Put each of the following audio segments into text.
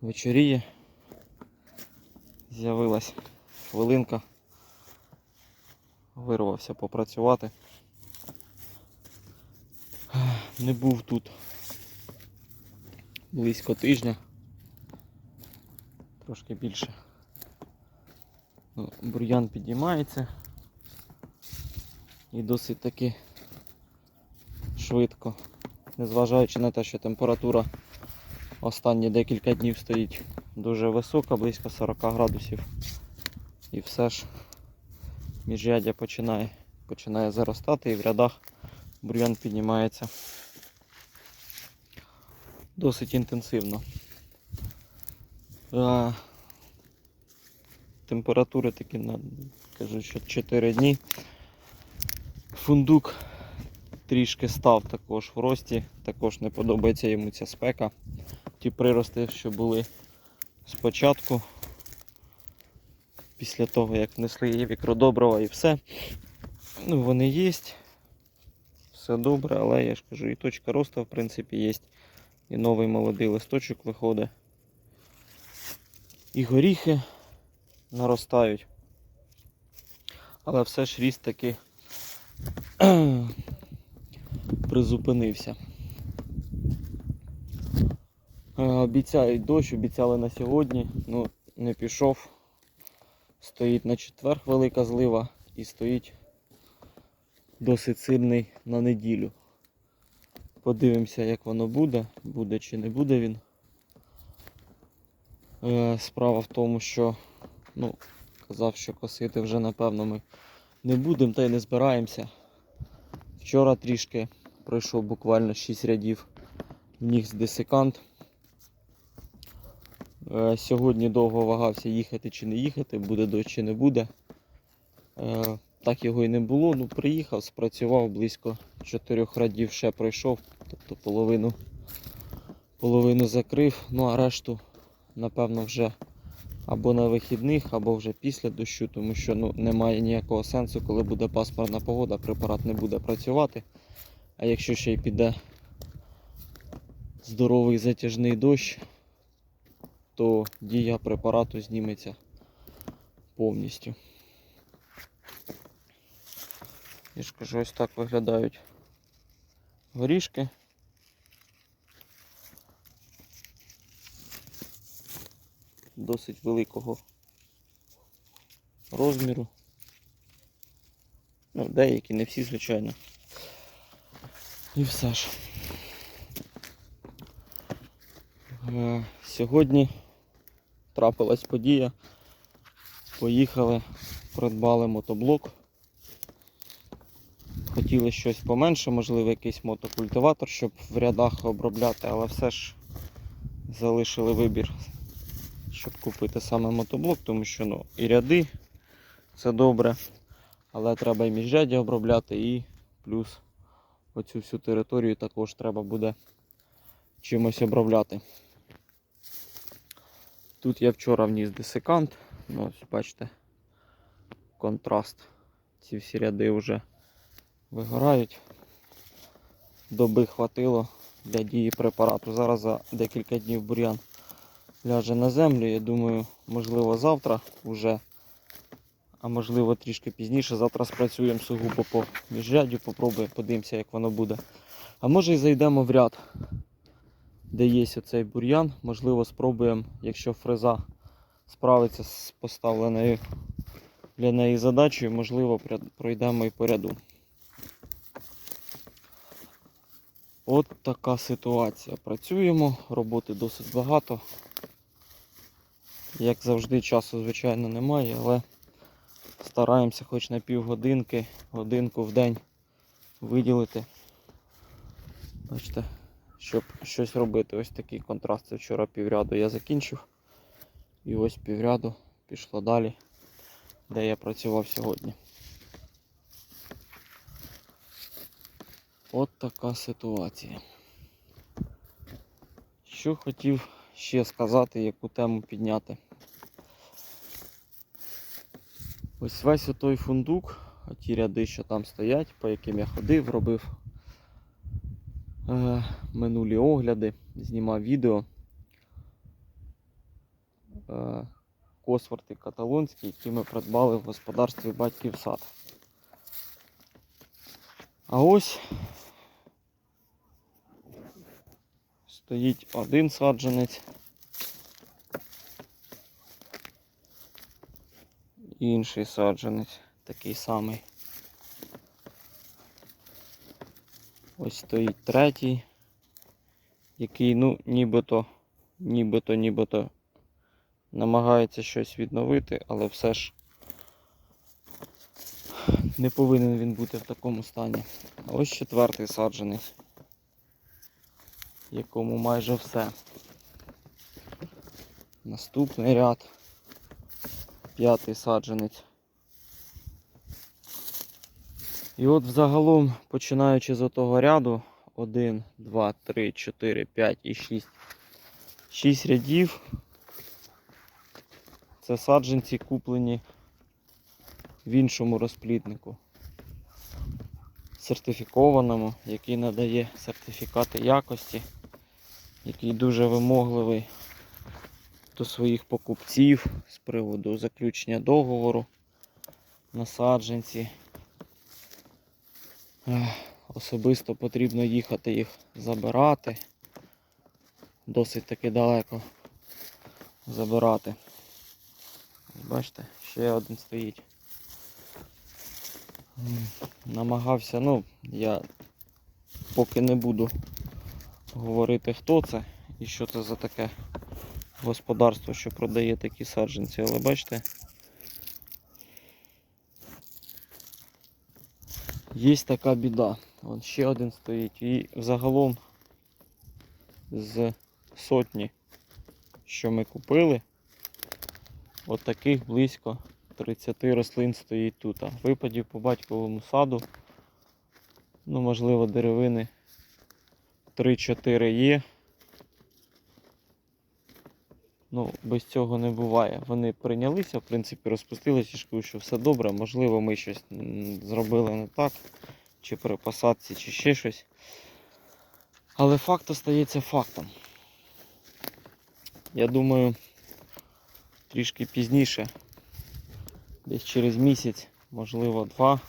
Вечоріє. З'явилась хвилинка. Вирвався попрацювати. Не був тут близько тижня. Трошки більше. Ну, бур'ян підіймається. І досить таки швидко. Незважаючи на те, що температура останні декілька днів стоїть дуже висока, близько 40 градусів. І все ж міжряддя починає, починає заростати і в рядах бур'ян піднімається досить інтенсивно. А, температури такі на кажу, що 4 дні. Фундук трішки став також в рості, також не подобається йому ця спека. Ті прирости, що були спочатку, після того як внесли її вікродобрива і все. Ну, вони є. Все добре, але я ж кажу, і точка росту в принципі є. І новий молодий листочок виходить. І горіхи наростають. Але все ж ріст таки призупинився. Е, Обіцяють дощ, обіцяли на сьогодні, ну не пішов. Стоїть на четвер велика злива і стоїть досить сильний на неділю. Подивимося, як воно буде, буде чи не буде він. Е, Справа в тому, що ну, казав, що косити вже напевно ми не будемо та й не збираємося. Вчора трішки пройшов буквально 6 рядів ніг з десикант. Е, Сьогодні довго вагався їхати чи не їхати, буде дощ чи не буде. Е, Так його і не було. Ну, приїхав, спрацював близько 4 радів ще пройшов, тобто половину, половину закрив, ну а решту, напевно, вже або на вихідних, або вже після дощу, тому що ну, немає ніякого сенсу, коли буде пасмурна погода, препарат не буде працювати. А якщо ще й піде здоровий затяжний дощ, то дія препарату зніметься повністю. Я ж кажу, ось так виглядають горішки. Досить великого розміру. Ну, деякі, не всі, звичайно. І все ж. Е, Сьогодні трапилась подія. Поїхали, придбали мотоблок. Хотіли щось поменше, можливо, якийсь мотокультиватор, щоб в рядах обробляти, але все ж залишили вибір, щоб купити саме мотоблок, тому що ну, і ряди це добре, але треба і міжряддя обробляти, і плюс оцю всю територію також треба буде чимось обробляти. Тут я вчора вніс десикант, ну ось бачите, контраст. Ці всі ряди вже вигорають. Доби хватило для дії препарату. Зараз за декілька днів бур'ян ляже на землю. Я думаю, можливо, завтра вже, а можливо трішки пізніше. Завтра спрацюємо сугубо по міжряддю, попробуємо, подивимося, як воно буде. А може і зайдемо в ряд, де є оцей бур'ян. Можливо, спробуємо, якщо фреза справиться з поставленою для неї задачею, можливо, пройдемо і по ряду. От така ситуація. Працюємо, роботи досить багато. Як завжди, часу, звичайно, немає, але стараємося хоч на півгодинки, годинку в день виділити. Бачите, щоб щось робити. Ось такий контраст. Це вчора півряду я закінчив. І ось півряду пішло далі, де я працював сьогодні. От така ситуація. Що хотів ще сказати, яку тему підняти. Ось весь отой фундук, ті ряди, що там стоять, по яким я ходив, робив минулі огляди, знімав відео. Е, Косворти каталонські, які ми придбали в господарстві батьків сад. А ось стоїть один саджанець. Інший саджанець, такий самий. Ось стоїть третій, який, ну, нібито, нібито, нібито намагається щось відновити, але все ж не повинен він бути в такому стані. А ось четвертий саджанець, якому майже все. Наступний ряд. П'ятий саджанець. І от взагалом, починаючи з того ряду, 1, 2, 3, 4, 5 і 6. 6 рядів. Це саджанці куплені в іншому розпліднику. Сертифікованому, який надає сертифікати якості, який дуже вимогливий до своїх покупців з приводу заключення договору на саджанці. Особисто потрібно їхати їх забирати. Досить таки далеко забирати. Бачите, ще один стоїть. Намагався, ну, я поки не буду говорити, хто це і що це за таке господарство, що продає такі саджанці, але бачите. Є така біда. Вон ще один стоїть. І загалом з сотні, що ми купили, от таких близько 30 рослин стоїть тут. А Випадів по батьковому саду, ну можливо деревини 3-4 є. Ну, без цього не буває. Вони прийнялися, в принципі, розпустилися, ж що все добре. Можливо, ми щось зробили не так, чи при посадці, чи ще щось. Але факт остається фактом. Я думаю, трішки пізніше, десь через місяць, можливо, два,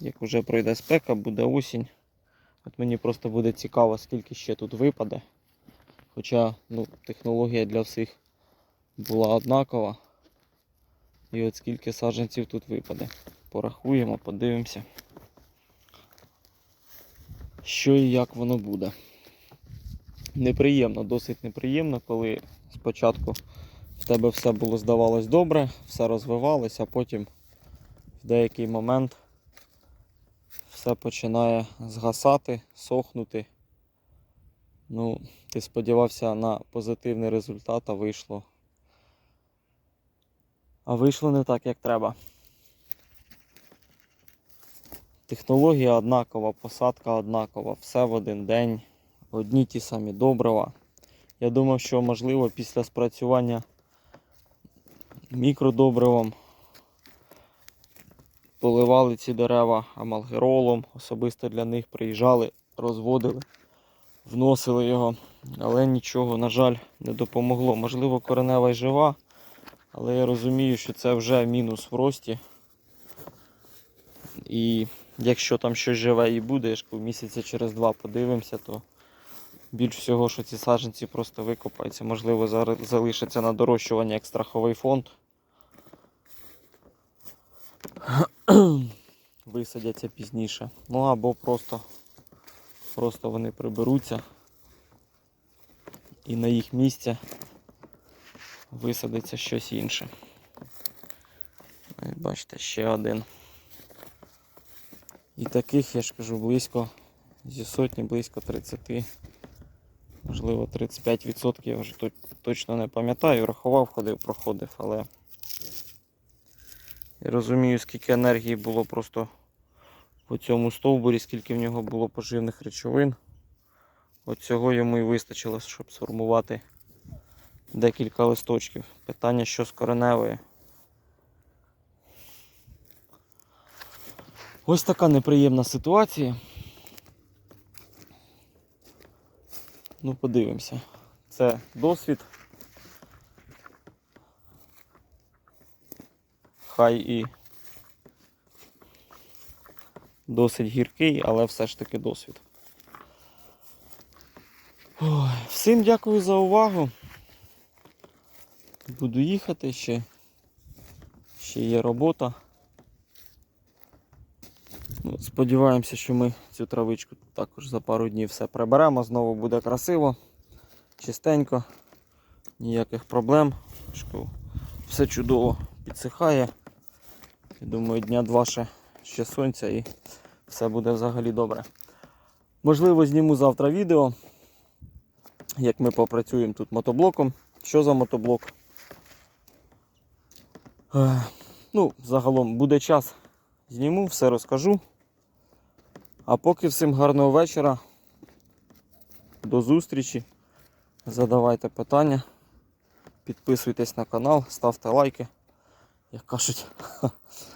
як вже пройде спека, буде осінь. От мені просто буде цікаво, скільки ще тут випаде. Хоча ну, технологія для всіх була однакова. І от скільки саджанців тут випаде. Порахуємо, подивимося, що і як воно буде. Неприємно, досить неприємно, коли спочатку в тебе все було здавалось добре, все розвивалося, а потім в деякий момент все починає згасати, сохнути. Ну, ти сподівався на позитивний результат, а вийшло. А вийшло не так, як треба. Технологія однакова, посадка однакова, все в один день, одні ті самі добрива. Я думав, що можливо після спрацювання мікродобривом поливали ці дерева амалгеролом, особисто для них приїжджали, розводили вносили його, але нічого, на жаль, не допомогло. Можливо, коренева й жива, але я розумію, що це вже мінус в рості. І якщо там щось живе і буде, я ж місяця через два подивимося, то більш всього, що ці саджанці просто викопаються. Можливо, зараз залишаться на дорощування як страховий фонд. Висадяться пізніше. Ну або просто Просто вони приберуться і на їх місце висадиться щось інше. Бачите, ще один. І таких, я ж кажу, близько зі сотні, близько 30, можливо 35%, я вже тут точно не пам'ятаю, рахував, ходив, проходив, але я розумію, скільки енергії було просто по цьому стовбурі, скільки в нього було поживних речовин. От цього йому і вистачило, щоб сформувати декілька листочків. Питання, що з кореневою. Ось така неприємна ситуація. Ну, подивимося. Це досвід. Хай і досить гіркий, але все ж таки досвід. Ой, всім дякую за увагу. Буду їхати ще. Ще є робота. Ну, сподіваємося, що ми цю травичку також за пару днів все приберемо. Знову буде красиво, чистенько, ніяких проблем. Все чудово підсихає. Я думаю, дня два ще, ще сонця і все буде взагалі добре. Можливо, зніму завтра відео, як ми попрацюємо тут мотоблоком. Що за мотоблок? Е, Ну, загалом буде час, зніму, все розкажу. А поки всім гарного вечора. До зустрічі. Задавайте питання. Підписуйтесь на канал, ставте лайки. Як кажуть.